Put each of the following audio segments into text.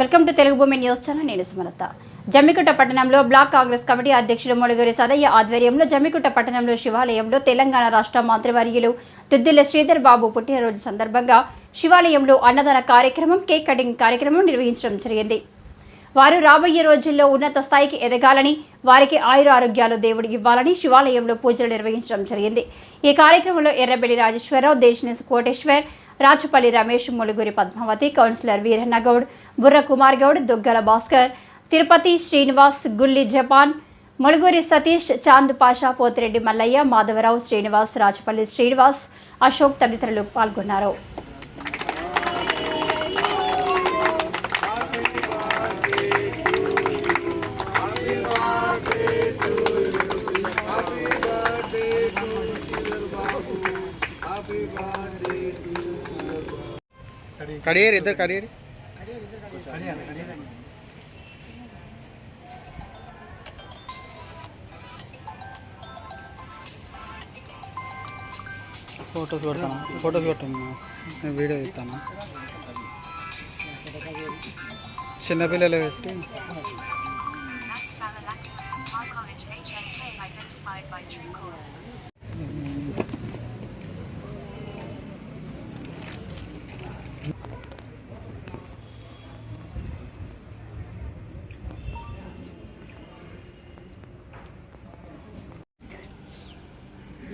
Welcome to Telugu భూమి news channel నేను సుమలత. జమ్మికుంట పట్టణంలో బ్లాక్ కాంగ్రెస్ కమిటీ అధ్యక్షుడు మొడుగురి సదయ్య ఆధ్వర్యంలో జమ్మికుంట పట్టణంలో శివాలయంలో తెలంగాణ రాష్ట్ర మంత్రివర్యులు దుద్దిల శ్రీధర్ బాబు పుట్టినరోజు సందర్భంగా శివాలయంలో అన్నదాన కార్యక్రమం కేక్ కటింగ్ కార్యక్రమం నిర్వహించడం జరిగింది. వారు రాబోయే రోజుల్లో ఉన్నత స్థాయికి ఎదగాలని వారికి ఆయుర ఆరోగ్యాలు దేవుడు ఇవ్వాలని శివాలయంలో పూజలు నిర్వహించడం జరిగింది. ఈ కార్యక్రమంలో ఎర్రబెల్లి రాజేశ్వరరావు దేశనేశ కోటేశ్వర్ రాచపల్లి రమేష్ ములుగురి పద్మావతి కౌన్సిలర్ వీరన్న గౌడ్ బుర్ర కుమార్ గౌడ్ దుగ్గల భాస్కర్ తిరుపతి శ్రీనివాస్ గుల్లి జపాన్ ములుగురి సతీష్ చాంద్ పాషా పోతిరెడ్డి మల్లయ్య మాధవరావు శ్రీనివాస్ రాచపల్లి శ్రీనివాస్ అశోక్ తదితరులు పాల్గొన్నారు. కడియేరు ఇద్దరు కడియేరు? ఫొటోస్ పెడతాను ఫొటోస్ పెట్టాను నేను వీడియో ఇస్తాను చిన్నపిల్లలు పెట్టి. By TrueCore.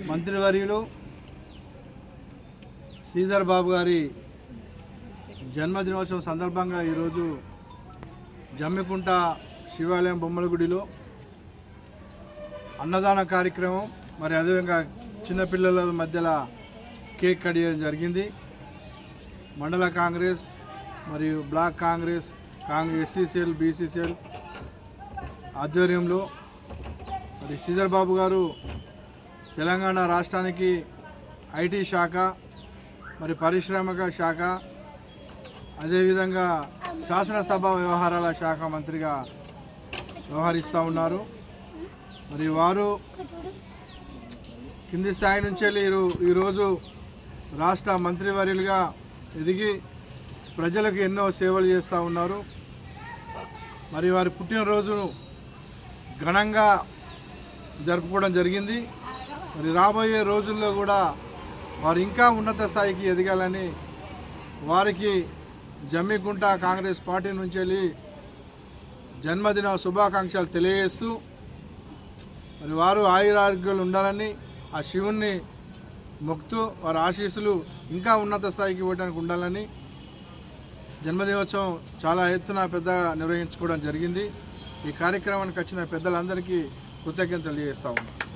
మంత్రివర్యులు శ్రీధర్ బాబు గారి జన్మదినోత్సవం సందర్భంగా ఈరోజు జమ్మికుంట శివాలయం బొమ్మల గుడిలో అన్నదాన కార్యక్రమం మరి అదేవిధంగా చిన్నపిల్లల మధ్యలో కేక్ కట్ చేయడం జరిగింది. మండల కాంగ్రెస్ మరియు block Congress Congress SCCL BCCL ఆధ్వర్యంలో మరి శ్రీధర్ బాబు గారు తెలంగాణ రాష్ట్రానికి ఐటీ శాఖ మరి పారిశ్రామిక శాఖ అదేవిధంగా శాసనసభ వ్యవహారాల శాఖ మంత్రిగా వ్యవహరిస్తూ ఉన్నారు. మరి వారు కింది స్థాయి నుంచి వెళ్ళి ఈరోజు రాష్ట్ర మంత్రివర్యులుగా ఎదిగి ప్రజలకు ఎన్నో సేవలు చేస్తూ ఉన్నారు. మరి వారి పుట్టినరోజును ఘనంగా జరుపుకోవడం జరిగింది. మరి రాబోయే రోజుల్లో కూడా వారు ఇంకా ఉన్నత స్థాయికి ఎదగాలని వారికి జమ్మికుంట కాంగ్రెస్ పార్టీ నుంచి వెళ్ళి జన్మదిన శుభాకాంక్షలు తెలియజేస్తూ మరి వారు ఆయురారోగ్యాలు ఉండాలని ఆ శివుణ్ణి మొక్కుతూ వారి ఆశీస్సులు ఇంకా ఉన్నత స్థాయికి ఇవ్వడానికి ఉండాలని జన్మదినోత్సవం చాలా ఎత్తున పెద్దగా నిర్వహించుకోవడం జరిగింది. ఈ కార్యక్రమానికి వచ్చిన పెద్దలందరికీ కృతజ్ఞతలు తెలియజేస్తా ఉన్నాం.